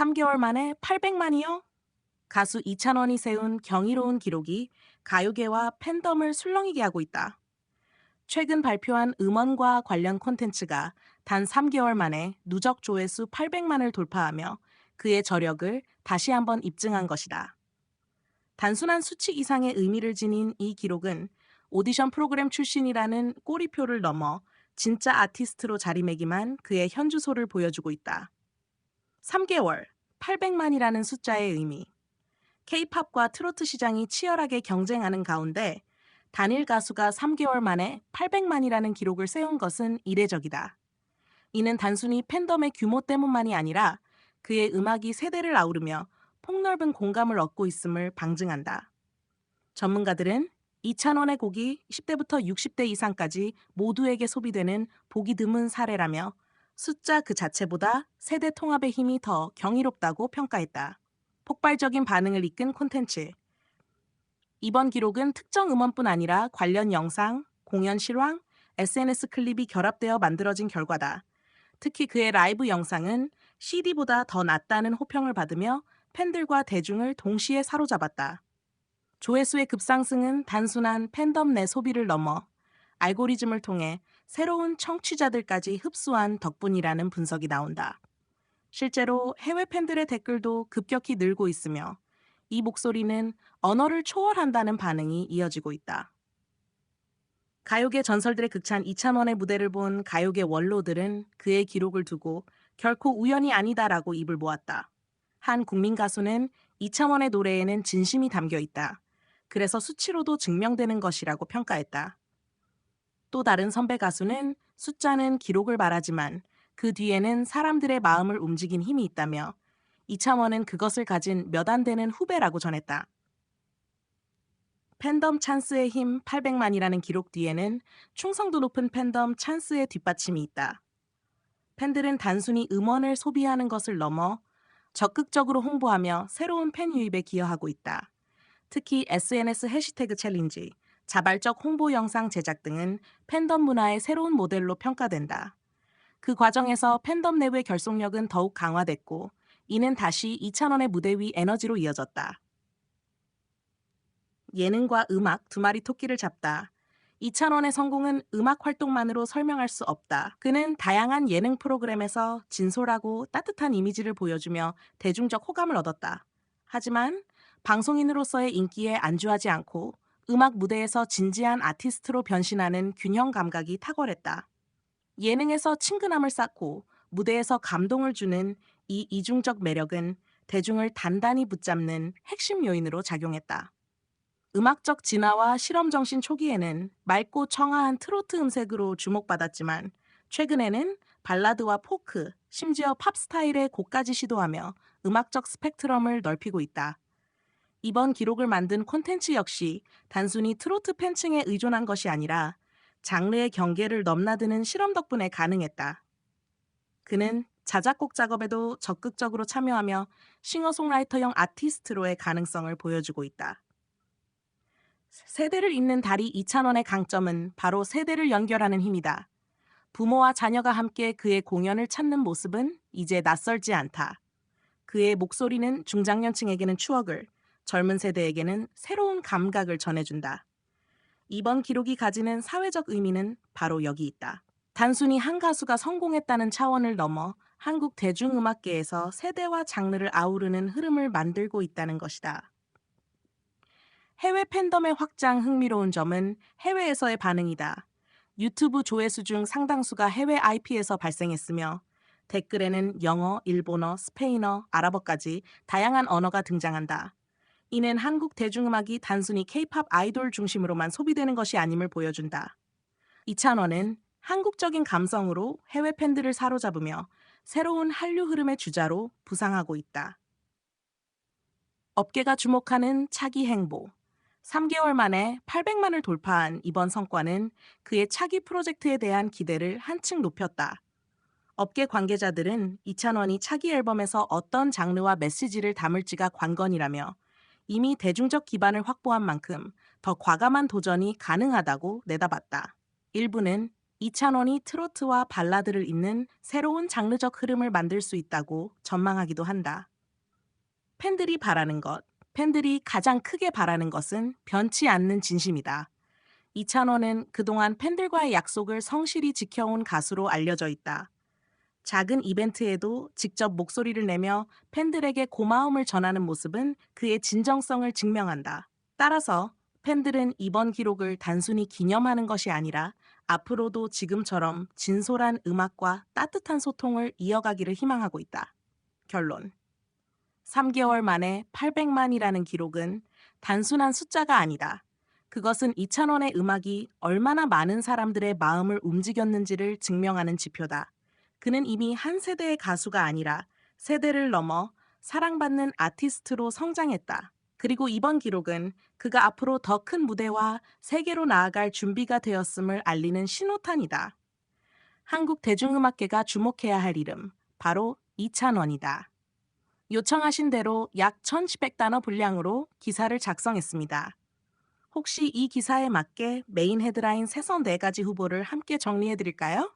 3개월 만에 800만이요? 가수 이찬원이 세운 경이로운 기록이 가요계와 팬덤을 술렁이게 하고 있다. 최근 발표한 음원과 관련 콘텐츠가 단 3개월 만에 누적 조회수 800만을 돌파하며 그의 저력을 다시 한번 입증한 것이다. 단순한 수치 이상의 의미를 지닌 이 기록은 오디션 프로그램 출신이라는 꼬리표를 넘어 진짜 아티스트로 자리매김한 그의 현주소를 보여주고 있다. 3개월, 800만이라는 숫자의 의미. K-팝과 트로트 시장이 치열하게 경쟁하는 가운데 단일 가수가 3개월 만에 800만이라는 기록을 세운 것은 이례적이다. 이는 단순히 팬덤의 규모 때문만이 아니라 그의 음악이 세대를 아우르며 폭넓은 공감을 얻고 있음을 방증한다. 전문가들은 이찬원의 곡이 10대부터 60대 이상까지 모두에게 소비되는 보기 드문 사례라며 숫자 그 자체보다 세대 통합의 힘이 더 경이롭다고 평가했다. 폭발적인 반응을 이끈 콘텐츠. 이번 기록은 특정 음원뿐 아니라 관련 영상, 공연 실황, SNS 클립이 결합되어 만들어진 결과다. 특히 그의 라이브 영상은 CD보다 더 낫다는 호평을 받으며 팬들과 대중을 동시에 사로잡았다. 조회수의 급상승은 단순한 팬덤 내 소비를 넘어 알고리즘을 통해 새로운 청취자들까지 흡수한 덕분이라는 분석이 나온다. 실제로 해외 팬들의 댓글도 급격히 늘고 있으며 이 목소리는 언어를 초월한다는 반응이 이어지고 있다. 가요계 전설들의 극찬 이찬원의 무대를 본 가요계 원로들은 그의 기록을 두고 결코 우연이 아니다라고 입을 모았다. 한 국민 가수는 이찬원의 노래에는 진심이 담겨 있다. 그래서 수치로도 증명되는 것이라고 평가했다. 또 다른 선배 가수는 숫자는 기록을 말하지만 그 뒤에는 사람들의 마음을 움직인 힘이 있다며 이창원은 그것을 가진 몇 안 되는 후배라고 전했다. 팬덤 찬스의 힘 800만이라는 기록 뒤에는 충성도 높은 팬덤 찬스의 뒷받침이 있다. 팬들은 단순히 음원을 소비하는 것을 넘어 적극적으로 홍보하며 새로운 팬 유입에 기여하고 있다. 특히 SNS 해시태그 챌린지, 자발적 홍보 영상 제작 등은 팬덤 문화의 새로운 모델로 평가된다. 그 과정에서 팬덤 내부의 결속력은 더욱 강화됐고, 이는 다시 이찬원의 무대 위 에너지로 이어졌다. 예능과 음악 두 마리 토끼를 잡다. 이찬원의 성공은 음악 활동만으로 설명할 수 없다. 그는 다양한 예능 프로그램에서 진솔하고 따뜻한 이미지를 보여주며 대중적 호감을 얻었다. 하지만 방송인으로서의 인기에 안주하지 않고 음악 무대에서 진지한 아티스트로 변신하는 균형 감각이 탁월했다. 예능에서 친근함을 쌓고 무대에서 감동을 주는 이 이중적 매력은 대중을 단단히 붙잡는 핵심 요인으로 작용했다. 음악적 진화와 실험 정신 초기에는 맑고 청아한 트로트 음색으로 주목받았지만 최근에는 발라드와 포크, 심지어 팝 스타일의 곡까지 시도하며 음악적 스펙트럼을 넓히고 있다. 이번 기록을 만든 콘텐츠 역시 단순히 트로트 팬층에 의존한 것이 아니라 장르의 경계를 넘나드는 실험 덕분에 가능했다. 그는 자작곡 작업에도 적극적으로 참여하며 싱어송라이터형 아티스트로의 가능성을 보여주고 있다. 세대를 잇는 다리 이찬원의 강점은 바로 세대를 연결하는 힘이다. 부모와 자녀가 함께 그의 공연을 찾는 모습은 이제 낯설지 않다. 그의 목소리는 중장년층에게는 추억을, 젊은 세대에게는 새로운 감각을 전해준다. 이번 기록이 가지는 사회적 의미는 바로 여기 있다. 단순히 한 가수가 성공했다는 차원을 넘어 한국 대중음악계에서 세대와 장르를 아우르는 흐름을 만들고 있다는 것이다. 해외 팬덤의 확장 흥미로운 점은 해외에서의 반응이다. 유튜브 조회수 중 상당수가 해외 IP에서 발생했으며 댓글에는 영어, 일본어, 스페인어, 아랍어까지 다양한 언어가 등장한다. 이는 한국 대중음악이 단순히 K-팝 아이돌 중심으로만 소비되는 것이 아님을 보여준다. 이찬원은 한국적인 감성으로 해외 팬들을 사로잡으며 새로운 한류 흐름의 주자로 부상하고 있다. 업계가 주목하는 차기 행보. 3개월 만에 800만을 돌파한 이번 성과는 그의 차기 프로젝트에 대한 기대를 한층 높였다. 업계 관계자들은 이찬원이 차기 앨범에서 어떤 장르와 메시지를 담을지가 관건이라며 이미 대중적 기반을 확보한 만큼 더 과감한 도전이 가능하다고 내다봤다. 일부는 이찬원이 트로트와 발라드를 잇는 새로운 장르적 흐름을 만들 수 있다고 전망하기도 한다. 팬들이 바라는 것, 팬들이 가장 크게 바라는 것은 변치 않는 진심이다. 이찬원은 그동안 팬들과의 약속을 성실히 지켜온 가수로 알려져 있다. 작은 이벤트에도 직접 목소리를 내며 팬들에게 고마움을 전하는 모습은 그의 진정성을 증명한다. 따라서 팬들은 이번 기록을 단순히 기념하는 것이 아니라 앞으로도 지금처럼 진솔한 음악과 따뜻한 소통을 이어가기를 희망하고 있다. 결론. 3개월 만에 800만이라는 기록은 단순한 숫자가 아니다. 그것은 이찬원의 음악이 얼마나 많은 사람들의 마음을 움직였는지를 증명하는 지표다. 그는 이미 한 세대의 가수가 아니라 세대를 넘어 사랑받는 아티스트로 성장했다. 그리고 이번 기록은 그가 앞으로 더 큰 무대와 세계로 나아갈 준비가 되었음을 알리는 신호탄이다. 한국 대중음악계가 주목해야 할 이름, 바로 이찬원이다. 요청하신 대로 약 1100단어 분량으로 기사를 작성했습니다. 혹시 이 기사에 맞게 메인 헤드라인 세선 4가지 후보를 함께 정리해 드릴까요?